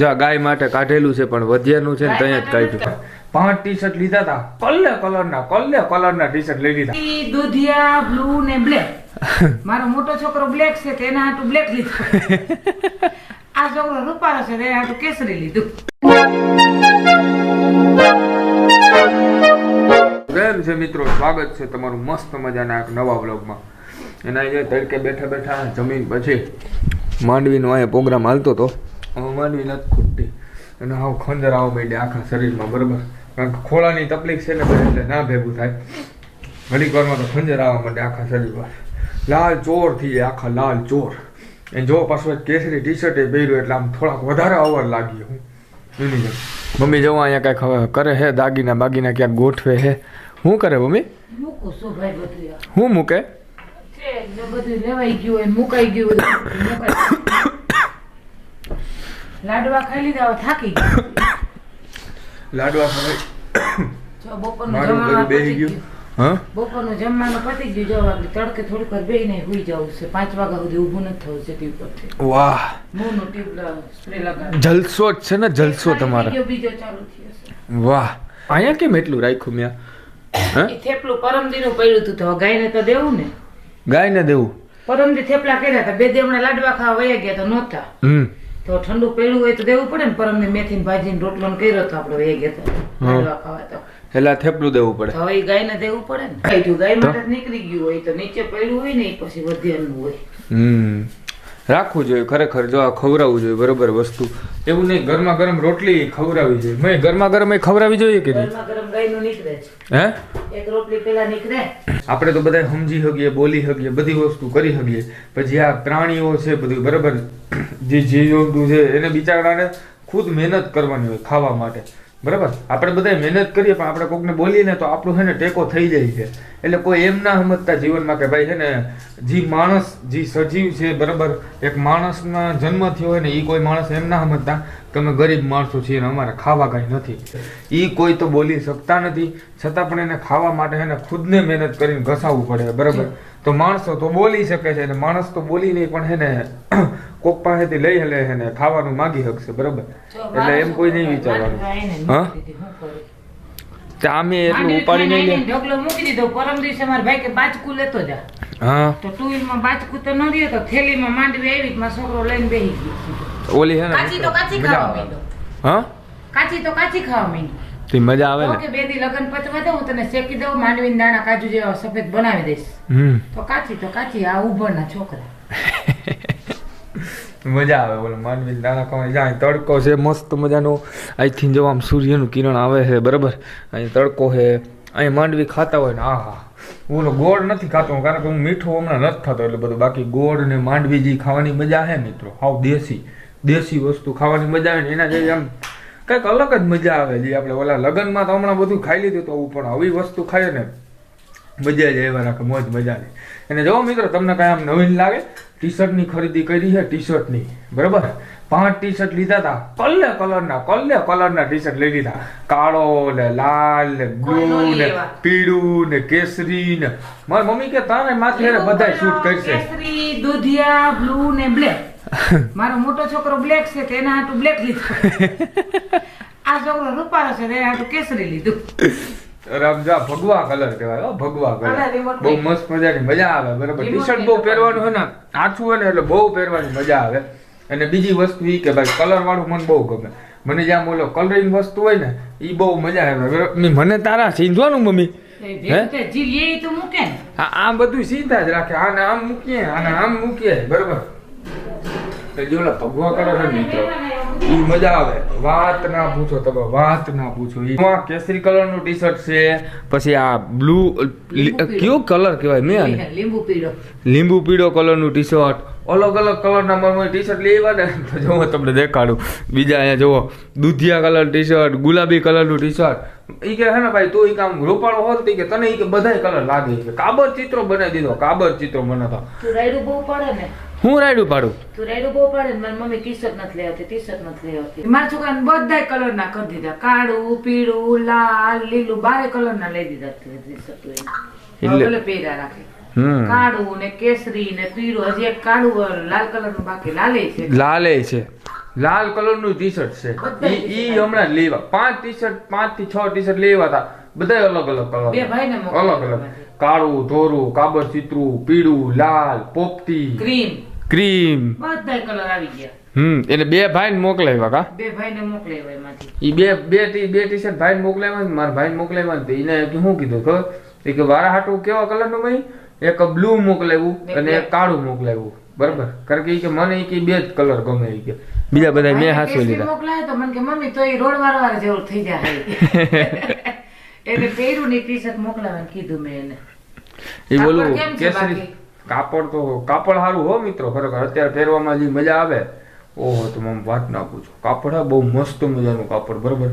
જા ગાય માટે કાઢેલું છે પણ વધ્યાનું છે ને ત્યાં જ કાઢ્યું. પાંચ ટી શર્ટ લીધા હતા કલ્લે કલરના કલ્લે કલરના ટી શર્ટ લઈ લીધા. દુધિયા બ્લુ ને બ્લેક. મારો મોટો છોકરો બ્લેક છે તેના હાટુ બ્લેક લીધું. આ છોકરો રૂપાળો છે તેના હાટુ કેસરી લીધું. કેમ છે મિત્રો સ્વાગત છે તમારું મસ્ત મજાના એક નવા બ્લોગમાં એના જે તડકે બેઠા બેઠા જમીન પછી માંડવીનો અહીંયા પ્રોગ્રામ હાલતો હતો. માંડવી નથી ખૂટતી. અને હાવ ખંજર આવો માંડી આખા શરીરમાં બરોબર? કારણ કે ખોળાની તકલીફ છે ને એટલે ના ભેગું થાય. ઘડીક વારમાં તો ખંજર આવવા માંડે આખા શરીરમાં. લાલ ચોર થઈ જાય આખા લાલ ચોર. એ જો પાછું કેસરી ટી શર્ટ એ પહેર્યું એટલે આમ થોડાક વધારે અવર લાગી હું. એની જેમ. મમ્મી જવા અહીંયા કાંઈક કરે હે? દાગીના બાગીના ક્યાંક ગોઠવે હે? શું કરે મમ્મી? શું મૂકે? બધું લેવાઈ ગયું હોય મુકાઈ ગયું હોય. લાડવા ખાઈ લીધા થાકી લાડવા ખવાય જો બપોરનું જમવાનું બેહી ગયું ગયું. હા? બપોરનું જમવાનું પતી ગયું જવા તડકે થોડીક વાર બેહીને હુઈ જવું છે. પાંચ વાગ્યા સુધી ઊભું નથી થવું છે ટીવી પરથી. વાહ. મોંનું ટ્યુબ સ્પ્રે લગાવી જલસો જ છે ને જલસો તમારે. બીજો ચાલુ થયો વાહ. અહીંયા કેમ એટલું રાખ્યું મેં થેપલું પરમદીનું પડ્યું હતું તો ગાયને તો દેવું ને. ગાયને દેવું. પરમદી થેપલા કર્યા હતા. બે દી હમણાં લાડવા ખાવા વયા ગયા તો નહોતા. હમ. તો ઠંડુ પેલું હોય તો દેવું પડે ને પરમદી મેથી ભાજીને રોટલો કર્યો તો આપણે વયા ગયા ખાવા તો. એટલે થેપલું દેવું પડે. હવે એ ગાયને દેવું પડે ને. ગાય માટે નીકળી ગયું હોય તો નીચે પડ્યું હોય ને એ પછી વધ્યાનું હોય. હમ. રાખવું જોઈએ ખરેખર જો આ ખવડાવવું જોઈએ બરોબર વસ્તુ. એવું નહીં ગરમા ગરમ રોટલી ખવડાવવી જોઈએ. મેં ગરમા ગરમ એ ખવડાવવી જોઈએ કે નહીં? હે? એક રોટલી પેલા નીકળે. આપણે તો બધા સમજી શકીએ બોલી શકીએ બધી વસ્તુ કરી શકીએ પછી આ પ્રાણીઓ છે બધું બરાબર? જે જીવજંતુ છે એને બિચારાને ખુદ મહેનત કરવાની હોય ખાવા માટે. બરાબર? આપણે બધા મહેનત કરીએ પણ આપણે કોકને બોલીએ ને તો આપણું છે ને ટેકો થઈ જાય છે. એટલે કોઈ એમ ના સમજતા જીવનમાં કે ભાઈ છે ને જે માણસ જે સજીવ છે બરાબર? એક માણસના જન્મ થયો હોય ને એ કોઈ માણસ એમ ના સમજતા કે અમે ગરીબ માણસો છીએ ને અમારે ખાવા કાંઈ નથી. એ કોઈ તો બોલી શકતા નથી. છતાં પણ એને ખાવા માટે એને ખુદને મહેનત કરીને ઘસાવવું પડે બરાબર? તો માણસો તો બોલી શકે છે ને માણસ તો બોલી નહીં પણ હેને કોક પાસેથી લઈ હલે ને ખાવાનું માગી શકશે બરાબર? એટલે એમ કોઈ નહીં વિચારવાનું. હા? ચામે એટલું ઉપાડી નહીં ઢગલો મૂકી દીધો. પરમ દિવસે મારા ભાઈ કે બાચકું લેતો જા. હા. તો ટુ વ્હીલમાં બાચકું તો ન રહ્યો તો થેલીમાં માંડવી આવી માં છોકરો લઈને બેહી ગયો ઓલી હે ને કાચી તો કાચી ખાવા. માંડ્યો. હા? કાચી તો કાચી ખાવા માંડી તે મજા આવે ને. કે બે દી લગન પચવા દઉં તને શેકી દઉં માંડવીના દાણા કાજુ જેવા સફેદ બનાવી દઈશ. હમ. તો કાચી તો કાચી આ ઉભરના છોકરા. મજા આવે બોલો માંડવી દાણા ખાવાની જાય, તડકો છે, મસ્ત મજાનો. અહીંથી જો આમ સૂર્યનું કિરણ આવે છે, બરાબર? અહીં તડકો છે. અહીં માંડવી ખાતા હોય ને આ હા બોલો ગોળ નથી ખાતો કારણ કે હું મીઠું હમણાં નથી ખાતો, એટલે બધું બાકી ગોળ ને માંડવી જે ખાવાની મજા છે મિત્રો. હાવ દેશી દેશી વસ્તુ ખાવાની મજા આવે ને, એના જે આમ કંઈક અલગ જ મજા આવે જે આપણે ઓલા લગ્નમાં તો હમણાં બધું ખાઈ લીધું તો પણ આવી વસ્તુ ખાય ને, મજા જ એવા રાખે, મોજ મજાની અને જો મિત્રો, તમને કાંઈ આમ નવીન લાગે ટી શર્ટની ખરીદી કરી છે ટી શર્ટની બરાબર? પાંચ ટી શર્ટ લીધા હતા કલ્લે કલરના કલ્લે કલરના ટી શર્ટ લઈ લીધા. કાળો ને લાલ ને બ્લુ ને પીળું ને કેસરી ને મારી મમ્મી કે તારે માથે બધા શૂટ કરશે. કેસરી દૂધિયા બ્લુ ને બ્લેક મારો મોટો છોકરો બ્લેક છે તેના હાટુ બ્લેક લીધું. આ છોકરો રૂપાળો છે તેના હાટુ કેસરી લીધું. રમજા ભગવા કલર કહેવાય હો ભગવા કલર. બહુ મસ્ત મજાની મજા આવે બરાબર. ટી શર્ટ બહુ પહેરવાનું હોય ને આછું હોય ને એટલે બહુ પહેરવાની મજા આવે. અને બીજી વસ્તુ એ કે ભાઈ કલર વાળું મને બહુ ગમે. મને જ્યાં બોલો કલરિંગ વસ્તુ હોય ને એ બહુ મજા આવે? મને તારા સીંધવાનું મમ્મી? આમ બધું સીધા જ રાખે. આને આમ મૂકીએ આને આમ મૂકીએ બરાબર. જોલા ભગવા કલર મિત્રો. ઈ મજા આવે. વાત ના પૂછો તમે વાત ના પૂછો. એમાં કેસરી કલરનું ટી શર્ટ છે પછી આ બ્લુ કયો કલર કહેવાય મેં લીંબુ પીળો લીંબુ પીળો. કલરનું ટી શર્ટ અલગ અલગ કલર ના મારા ટી શર્ટ લેવા ને તો જો હું તમને દેખાડું. બીજા અહીંયા જુઓ દૂધિયા કલર ટી શર્ટ ગુલાબી કલરનું ટી શર્ટ ઈ કે હે ને ભાઈ તું ઈ કામ રૂપાળો હોત કે તને ઈ કે બધાય કલર લાગે છે. કાબર ચિત્રો બનાવી દીધો કાબર ચિત્રો બનાવતા. બહુ પડે ને? હું રાયડું પાડું? તું રાયડું બહુ પાડે ને મારી મમ્મી ટી શર્ટ નથી લેવાતી ટી શર્ટ નથી લેવાતી મારા છોકરાને બધા કલર ના કરી દીધા. કાળું પીળું લાલ લીલું બારે કલર ના લઈ દીધા ટી શર્ટ એટલે- પહેર્યા રાખે. કાળું ને કેસરી ને પીળું હજી એક કાળું લાલ કલરનું બાકી લાલે છે. લાલે છે. લાલ કલરનું ટી શર્ટ છે. ઈ ઈ હમણાં લેવા પાંચ ટી શર્ટ પાંચથી છ ટી શર્ટ લેવા હતા. બધા અલગ અલગ કલર બે ભાઈને મોકલો. અલગ અલગ. કાળું ધોરું કાબર ચિત્રું પીળું લાલ પોપટી. ક્રીમ ક્રીમ બધા કલર આવી ગયા. હમ એટલે બે ભાઈને મોકલાવ્યા કા? બે ભાઈને મોકલાવ્યા એમાંથી. ઈ બે બે ટી બે ટી શર્ટ ભાઈને મોકલાવ્યા મારા ભાઈ ને મોકલાવ્યા તો એને શું કીધું ખબર? કે વારા હાટુ કેવા કલરનું ભાઈ? એક બ્લુ મોકલાવ્યું અને એક કાળું મોકલાવ્યું. બરાબર? કારણ કે ઈ કે મને ઈ કે બે જ કલર ગમે ઈ કે. બીજા બધા મેં હાસવી લીધા. મોકલાય તો મને કે મમ્મી તો એ રોડ વાળવા જેવું થઈ જાય. એટલે પહેર્યું ની ટી શર્ટ મોકલાવવાનું કીધું મેં એને. એ બોલું કેસરી? કાપડ તો કાપડ સારું હો મિત્રો ખરેખર અત્યારે પહેરવામાં જે મજા આવે ઓહો તો મમ વાત ના પૂછો. કાપડ હા બહુ મસ્ત મજાનું કાપડ બરાબર?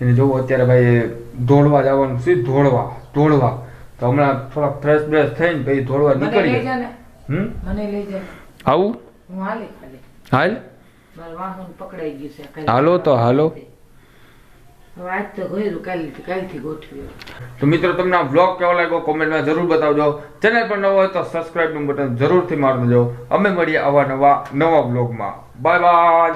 એને જોવો અત્યારે ભાઈ ધોળવા જવાનું છે ધોળવા ધોળવા. તો હમણાં થોડાક ફ્રેશ બ્રેશ થઈને ભાઈ ધોળવા નીકળીએ. હમ? મને લઈ જાય આવું? હું હાલી હાલ. હાલો તો હાલો. આજ તો ગયું કાલે કાલથી ગોઠવ્યું તો મિત્રો, તમને આ બ્લોગ કેવો લાગ્યો? કોમેન્ટમાં જરૂર બતાવજો. ચેનલ પર નવો હોય તો સબસ્ક્રાઇબનું બટન જરૂરથી મારી દેજો અમે મળીએ આવા નવા નવા બ્લોગમાં બાય બાય